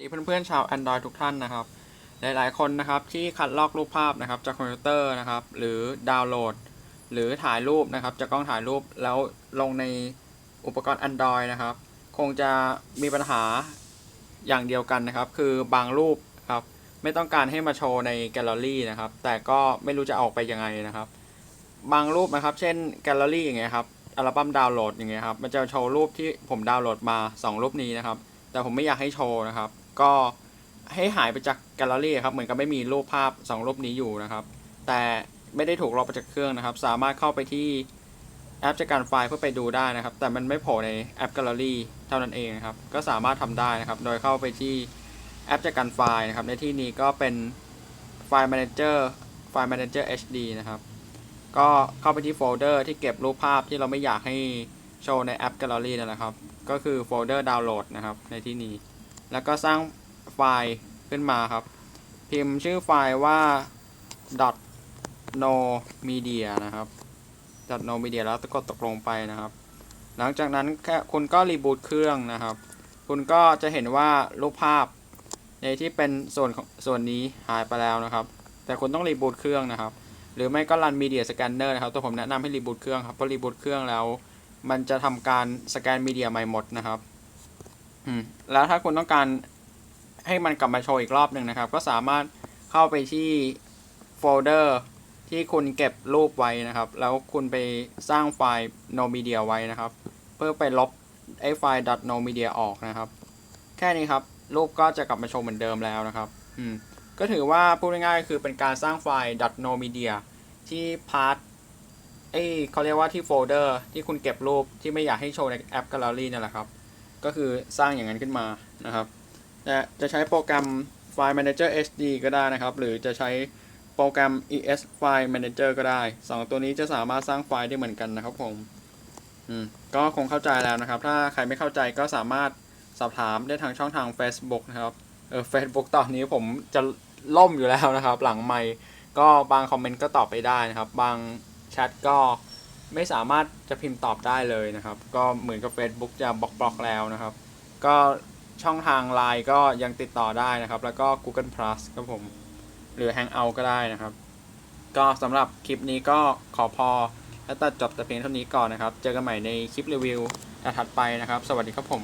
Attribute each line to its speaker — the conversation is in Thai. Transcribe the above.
Speaker 1: ดีเพื่อนๆชาว Android ทุกท่านนะครับ หลายๆคนนะครับที่คัดลอกรูปภาพนะครับจากคอมพิวเตอร์นะครับ หรือดาวน์โหลด หรือถ่ายรูปนะครับจากกล้องถ่ายรูปแล้วลงในอุปกรณ์ Android นะครับ คงจะมีปัญหาอย่างเดียวกันนะครับ คือบางรูปครับไม่ต้องการให้มาโชว์ในแกลเลอรี่นะครับ แต่ก็ไม่รู้จะออกไปยังไงนะครับ บางรูปนะครับ เช่นแกลเลอรี่อย่างเงี้ยครับอัลบั้มดาวน์โหลดอย่างเงี้ยครับมันจะโชว์รูปที่ผมดาวน์โหลดมา 2 รูปนี้นะครับ แต่ผมไม่อยากให้โชว์นะครับ ก็ให้หายไปจากแกลเลอรี่ครับเหมือนกับไม่มีรูปภาพ2รูปนี้อยู่นะครับ แต่ไม่ได้ถูกลบไปจากเครื่องนะครับ สามารถเข้าไปที่แอปจัดการไฟล์เพื่อไปดูได้นะครับ แต่มันไม่โผล่ในแอปแกลเลอรี่เท่านั้นเองนะครับ ก็สามารถทำได้นะครับ โดยเข้าไปที่แอปจัดการไฟล์นะครับ ในที่นี้ก็เป็นไฟล์ Manager ไฟล์ Manager HD นะครับ ก็เข้าไปที่โฟลเดอร์ที่เก็บรูปภาพที่เราไม่อยากให้โชว์ในแอปแกลเลอรี่นั่นแหละครับ ก็คือโฟลเดอร์ดาวน์โหลดนะครับ ในที่นี้ แล้วก็สร้างไฟล์ขึ้นมาครับ พิมพ์ชื่อไฟล์ว่า .no media นะครับ .no media แล้วกดตกลงไปนะครับ หลังจากนั้นแค่คุณก็รีบูตเครื่องนะครับ คุณก็จะเห็นว่ารูปภาพในที่เป็นส่วนส่วนนี้หายไปแล้วนะครับ แต่คุณต้องรีบูตเครื่องนะครับ หรือไม่ก็รัน Media Scanner นะครับ ตัวผมแนะนำให้รีบูตเครื่องครับ เพราะรีบูตเครื่องแล้ว มันจะทำการสแกนมีเดียใหม่หมดนะครับ แล้วถ้าคุณต้องการให้มันกลับมาโชว์อีกรอบหนึ่งนะครับ ก็สามารถเข้าไปที่โฟลเดอร์ที่คุณเก็บรูปไว้นะครับ แล้วคุณไปสร้างไฟล์ no media ไว้นะครับ เพื่อไปลบไอ้ไฟล์ .no media ออกนะครับ แค่นี้ครับ รูปก็จะกลับมาโชว์เหมือนเดิมแล้วนะครับ อืม ก็ถือว่าพูดง่ายๆคือเป็นการสร้างไฟล์ .no media ที่พาร์ทเอ้เขาเรียกว่าที่โฟลเดอร์ที่คุณเก็บรูปที่ไม่อยากให้โชว์ในแอป Gallery นั่นแหละครับ ก็คือสร้างอย่างนั้นขึ้นมานะครับจะใช้โปรแกรม File Manager HD ก็ได้นะครับ หรือจะใช้โปรแกรม ES File Manager ก็ได้สองตัวนี้จะสามารถสร้างไฟล์ได้เหมือนกันนะครับผมอืมก็คงเข้าใจแล้วนะครับ ถ้าใครไม่เข้าใจก็สามารถสอบถามได้ทางช่องทาง Facebook นะครับเออ Facebook ตอนนี้ผมจะล่มอยู่แล้วนะครับ หลังไมค์ก็บางคอมเมนต์ก็ตอบไปได้นะครับ บางแชทก็ ไม่สามารถจะพิมพ์ตอบได้เลยนะครับ ก็เหมือนกับ Facebook จะบล็อกบล็อกแล้วนะครับ ก็ช่องทาง Line ก็ยังติดต่อได้นะครับ แล้วก็ Google Plus ครับผม หรือ Hangout ก็ได้นะครับ ก็สำหรับคลิปนี้ก็ขอพอ และตัดจบแต่เพียงเท่านี้ก่อนนะครับ เจอกันใหม่ในคลิปรีวิวถัดไปนะครับ สวัสดีครับผม